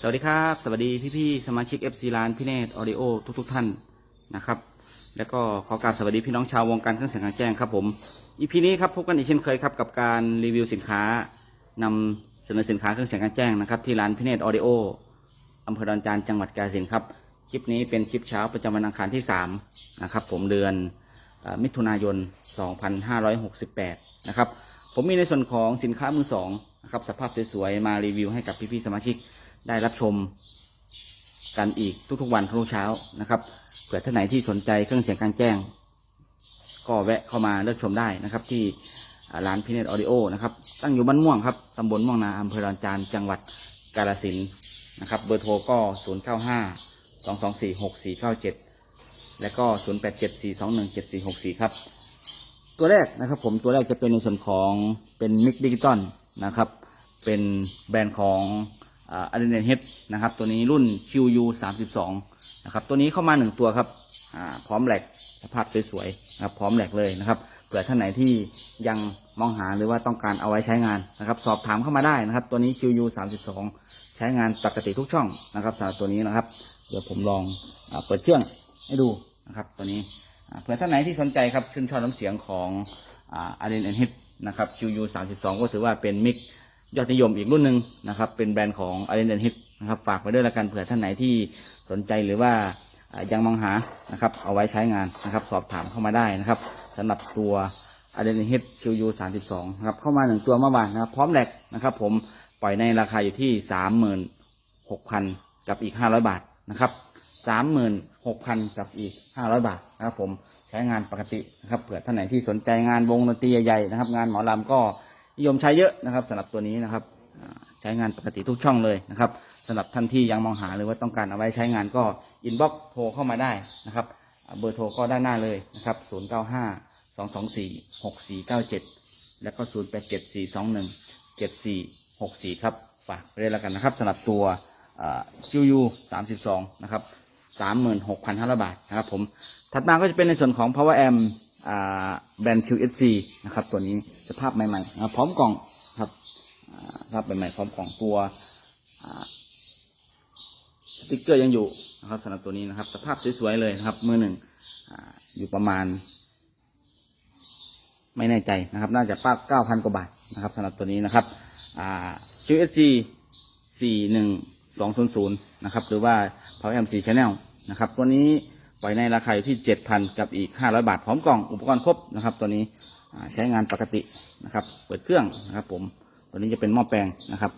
สวัสดีครับ สวัสดีพี่ๆสมาชิก FC ร้านพี่เนตออดิโอทุกๆท่านนะครับ แล้วก็ขอกราบสวัสดีพี่น้องชาววงการเครื่องเสียงกลางแจ้งครับผมอีพีนี้ครับพบกันอีกเช่นเคยครับกับการรีวิวสินค้านำเสนอสินค้าเครื่องเสียงกลางแจ้งนะครับที่ร้านพี่เนตออดิโออำเภอดอนจานจังหวัดกาฬสินธุ์ครับคลิปนี้เป็นคลิปเช้าประจำวันอังคารที่3นะครับผมเดือนอมิถุนายน 2568 นะครับผมมีในส่วนของสินค้ามือสองนะครับสภาพสวยๆมารีวิวให้กับพี่ๆสมาชิก ได้รับชมกันอีกทุกๆวันทุกเช้านะครับ เผื่อท่านไหนที่สนใจเครื่องเสียงกลางแจ้ง ก็แวะเข้ามาเลือกชมได้นะครับ ที่ร้านพิเนตออดิโอนะครับ ตั้งอยู่บ้านม่วงครับตำบลม่วงนาอำเภอดอนจานจังหวัดกาฬสินธุ์นะครับ เบอร์โทรก็ 0 9 5 2 2 4 6 4 9 7 และก็ 0 8 7 4 2 1 7 4 6 4 ครับ ตัวแรกนะครับผมตัวแรกจะเป็นในส่วนของเป็นมิกดิจิตอลนะครับ เป็นแบรนด์ของ อาร์เดนเฮดนะครับ ตัวนี้รุ่น QU 32นะครับ ตัวนี้เข้ามาหนึ่งตัวครับพร้อมแหลกสภาพสวยๆนะครับ พร้อมแหลกเลยนะครับ เผื่อท่านไหนที่ยังมองหาหรือว่าต้องการเอาไว้ใช้งานนะครับ สอบถามเข้ามาได้นะครับ ตัวนี้ QU 32ใช้งานปกติทุกช่องนะครับสำหรับตัวนี้นะครับ เดี๋ยวผมลองอเปิดเครื่องให้ดูนะครับ ตัวนี้เผื่อท่านไหนที่สนใจครับชื่นชอบน้ำเสียงของอาร์เดนเฮดนะครับ QU 32ก็ถือว่าเป็นมิก ยอดนิยมอีกรุ่นหนึ่งนะครับ เป็นแบรนด์ของ a r e n a Hit นะครับ ฝากไว้ด้วยละกันเผื่อท่านไหนที่สนใจหรือว่ายังมองหานะครับ เอาไว้ใช้งานนะครับ สอบถามเข้ามาได้นะครับสำหรับตัว a r e n a Hit QU 32นะครับเข้ามาหนึ่งตัวเมื่อวานนะครับ พร้อมแหลกนะครับ ผมปล่อยในราคาอยู่ที่36,000กับอีก500บาทนะครับ36,000กับอีก500บาทนะครับ ผมใช้งานปกตินะครับเผื่อท่านไหนที่สนใจงานวงดนตรีใหญ่ๆนะครับ งานหมอลำก็ นิยมใช้เยอะนะครับสำหรับตัวนี้นะครับใช้งานปกติทุกช่องเลยนะครับสำหรับท่านที่ยังมองหาหรือว่าต้องการเอาไว้ใช้งานก็อินบ็อกโทรเข้ามาได้นะครับเบอร์โทรก็ด้านหน้าเลยนะครับ0 9 5 2 2 4 6 4 9 7 แล้วก็ 0 8 7 4 2 1 7 4 6 4 ครับ ฝากไปเลยแล้วกันนะครับสำหรับตัวอ่า QU 32 นะครับ 36,500บาทนะครับผมถัดมาก็จะเป็นในส่วนของ power amp อ่าแบรนด์ QSC นะครับตัวนี้สภาพใหม่ๆนะครับพร้อมกล่องครับอ่าสภาพใหม่ๆพร้อมกล่องตัวอ่าสติ๊กเกอร์ยังอยู่นะครับสำหรับตัวนี้นะครับ สภาพสวยๆเลยนะครับมือหนึ่งอาอยู่ประมาณ ไม่แน่ใจนะครับ น่าจะป้าเก้าพันกว่าบาทนะครับสำหรับตัวนี้นะครับอ่า QSC สี่หนึ่งสองศูนย์ศูนย์นะครับ หรือว่า Power M 4 Channel นะครับ ตัวนี้ปล่อยในราคาอยู่ที่เจ็ดพันกับอีกห้าร้อยบาท พร้อมกล่องอุปกรณ์ครบนะครับ ตัวนี้ใช้งานปกตินะครับ เปิดเครื่องนะครับผมตัวนี้จะเป็นหม้อแปลงนะครับ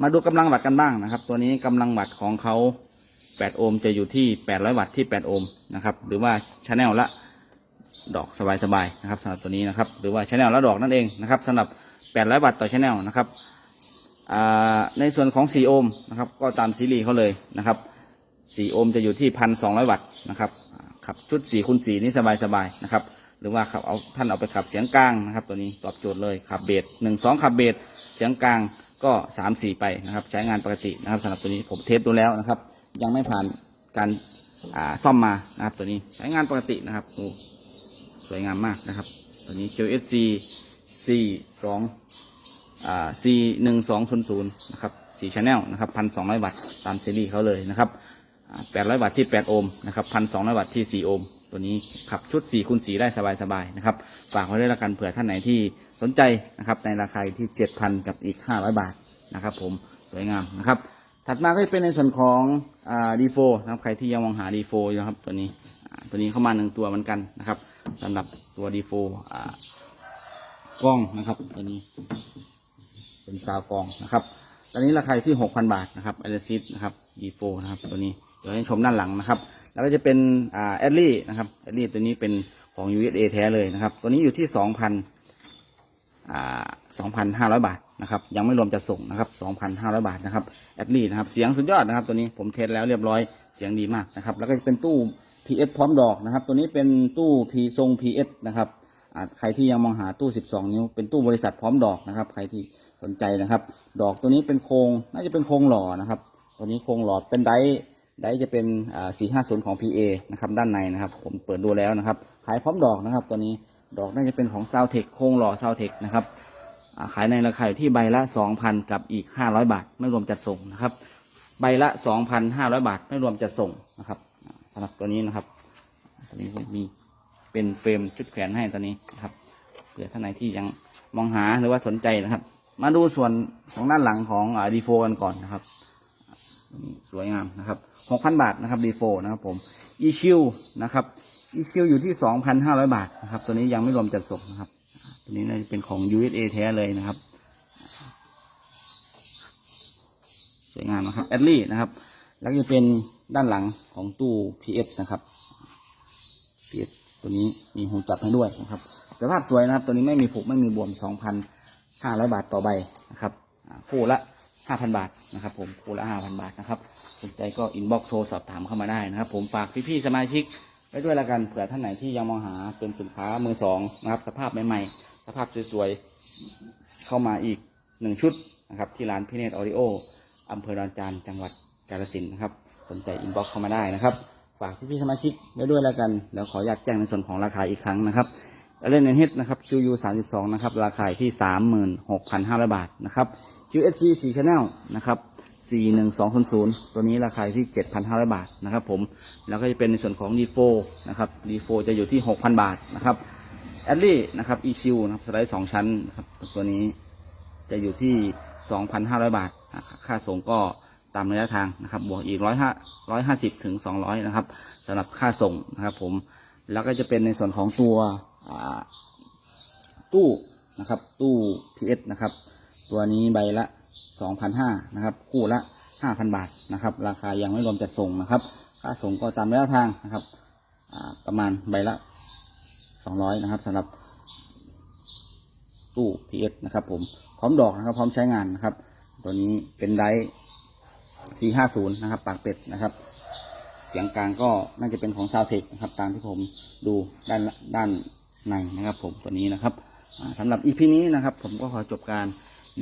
มาดูกำลังวัตต์กันบ้างนะครับ ตัวนี้กำลังวัตต์ของเขา8 โอห์มจะอยู่ที่ 800 วัตต์ที่ 8 โอห์มนะครับ หรือว่าชแนลละดอกสบายๆนะครับสำหรับตัวนี้นะครับ หรือว่าชแนลละดอกนั่นเองนะครับสำหรับ 800 วัตต์ต่อชแนลนะครับในส่วนของ 4 โอห์มนะครับ ก็ตามซีรีส์เขาเลยนะครับ 4โอห์มจะอยู่ที่1,200วัตต์นะครับขับชุด4คูณ4นี่สบายๆนะครับ หรือว่าขับเอาท่านเอาไปขับเสียงกลางนะครับ ตัวนี้ตอบโจทย์เลยขับเบสหนึ่งสองขับเบสเสียงกลางก็สามสี่ไปนะครับ ใช้งานปกตินะครับสำหรับตัวนี้ผมเทสดูแล้วนะครับ ยังไม่ผ่านการอ่าซ่อมมานะครับ ตัวนี้ใช้งานปกตินะครับดูสวยงามมากนะครับ ตัวนี้ QSC C 2อ่า C 1 2 0 0นะครับ4 Channel นะครับ1,200 วัตต์ตามซีรีส์เขาเลยนะครับ อ่า800วัตต์ที่8โอห์มนะครับ1,200วัตต์ที่4โอห์มตัวนี้ขับชุด4คูณ4ได้สบายๆนะครับฝากไว้ด้วยละกันเผื่อท่านไหนที่สนใจนะครับในราคาที่7,000กับอีก500บาทนะครับผมสวยงามนะครับถัดมาก็จะเป็นในส่วนของอ่าดีโฟนะครับใครที่ยังมองหาดีโฟอยู่ครับตัวนี้ตัวนี้เข้ามาหนึ่งตัวเหมือนกันนะครับสำหรับตัวดีโฟอ่ากล้องนะครับตัวนี้ เป็นซาวกล้องนะครับตอนนี้ราคาที่หกพันบาทนะครับเอลซิสนะครับดีโฟนะครับตัวนี้ เดี๋ยวให้ชมด้านหลังนะครับ แล้วก็จะเป็นอ่าแอดลี่นะครับแอดลี่ตัวนี้เป็นของ USA แท้เลยนะครับ ตัวนี้อยู่ที่สองพันอ่า2,500บาทนะครับยังไม่รวมจะส่งนะครับ2,500บาทนะครับแอดลี่นะครับเสียงสุดยอดนะครับ ตัวนี้ผมเทสแล้วเรียบร้อยเสียงดีมากนะครับ แล้วก็จะเป็นตู้ PS พร้อมดอกนะครับ ตัวนี้เป็นตู้ P ทรง PS นะครับใครที่ยังมองหาตู้ 12 นิ้ว เป็นตู้บริษัทพร้อมดอกนะครับ ใครที่สนใจนะครับ ดอกตัวนี้เป็นโครงน่าจะเป็นโครงหล่อนะครับ ตัวนี้โครงหล่อเป็นไดร์ ไดร์จะเป็นอ่า450ของ PA นะครับด้านในนะครับผมเปิดดูแล้วนะครับ ขายพร้อมดอกนะครับตัวนี้ดอกน่าจะเป็นของ s o u t e c h โครงหล่อ s o u t e c h นะครับาขายในราคาอยู่ที่ใบละ2,000กับอีก500บาท ไม่รวมจัดส่งนะครับ ใบละ2,500บาท ไม่รวมจะส่งนะครับอ่าสำหรับตัวนี้นะครับตัวนี้มีเป็นเฟรมชุดแขวนให้ตัวนี้นะครับเผื่อท่านไหนที่ยังมองหาหรือว่าสนใจนะครับ มาดูส่วนของด้านหลังของดีโฟกันก่อนนะครับ สวยงามนะครับ6,000บาทนะครับดีโฟนะครับผม EQ นะครับ EQ อยู่ที่2,500บาทนะครับตัวนี้ยังไม่รวมจัดส่งนะครับตัวนี้น่าจะเป็นของ USA แท้เลยนะครับ สวยงามนะครับแอดลี่นะครับ แล้วจะเป็นด้านหลังของตู้ PS นะครับ PS ตัวนี้มีหูจับให้ด้วยนะครับสภาพสวยนะครับ ตัวนี้ไม่มีผุไม่มีบวม2,500บาทต่อใบนะครับคู่ละ 5,000บาทนะครับ ผมคู่ละ5,000บาทนะครับสนใจก็อินบ็อกซ์โทรสอบถามเข้ามาได้นะครับ ผมฝากพี่ๆสมาชิกไว้ด้วยละกันเผื่อท่านไหนที่ยังมองหาเป็นสินค้ามือสองนะครับสภาพใหม่ๆสภาพสวยๆเข้ามาอีกหนึ่งชุดนะครับ ที่ร้านพิเนตออริโออำเภอดอนจานจังหวัดกาฬสินธุ์นะครับสนใจอินบ็อกซ์เข้ามาได้นะครับ ฝากพี่ๆสมาชิกไว้ด้วยแล้วกันเดี๋ยวขออยากแจ้งในส่วนของราคาอีกครั้งนะครับเล่นเนเฮดนะครับ QU 32 นะครับ ราคาที่ 36,500 บาทนะครับ QSC 4 Channel นะครับ 41200 ตัวนี้ราคาที่ 7,500 บาทนะครับผม แล้วก็จะเป็นในส่วนของ D4 นะครับ D4 จะอยู่ที่ 6,000 บาทนะครับ a d l y นะครับ EQ นะครับสไลด์ 2 ชั้นนะครับตัวนี้จะอยู่ที่ 2,500 บาทอะค่าส่งก็ตามระยะทางนะครับบวกอีก105 150ถึง200นะครับสำหรับค่าส่งนะครับผมแล้วก็จะเป็นในส่วนของตัวตู้นะครับตู้ PS นะครับ ตัวนี้ใบละ2,500นะครับ คู่ละ5,000บาทนะครับ ราคายังไม่รวมจัดส่งนะครับ ค่าส่งก็ตามระยะทางนะครับประมาณใบละ200นะครับสำหรับตู้ PS นะครับ ผมพร้อมดอกนะครับ พร้อมใช้งานนะครับ ตัวนี้เป็นได450นะครับ ปากเป็ดนะครับ เสียงกลางก็น่าจะเป็นของซาวเทคนะครับตามที่ผมดูด้านด้านในนะครับ ผมตัวนี้นะครับสำหรับ EP นี้นะครับ ผมก็ขอจบการ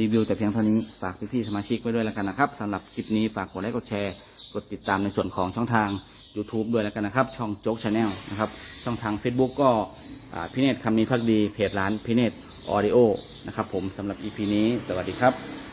รีวิวแต่เพียงเท่านี้ฝากพี่ๆสมาชิกไว้ด้วยแล้วกันนะครับสำหรับคลิปนี้ฝากกดไลค์กดแชร์กดติดตามในส่วนของช่องทาง YouTube ด้วยแล้วกันนะครับ ช่องโจ๊กชาแนลนะครับช่องทาง Facebook ก็พี่เนตรคำมีพักดีเพจร้านพี่เนตรออดิโอนะครับผมสำหรับ EP นี้ สวัสดีครับ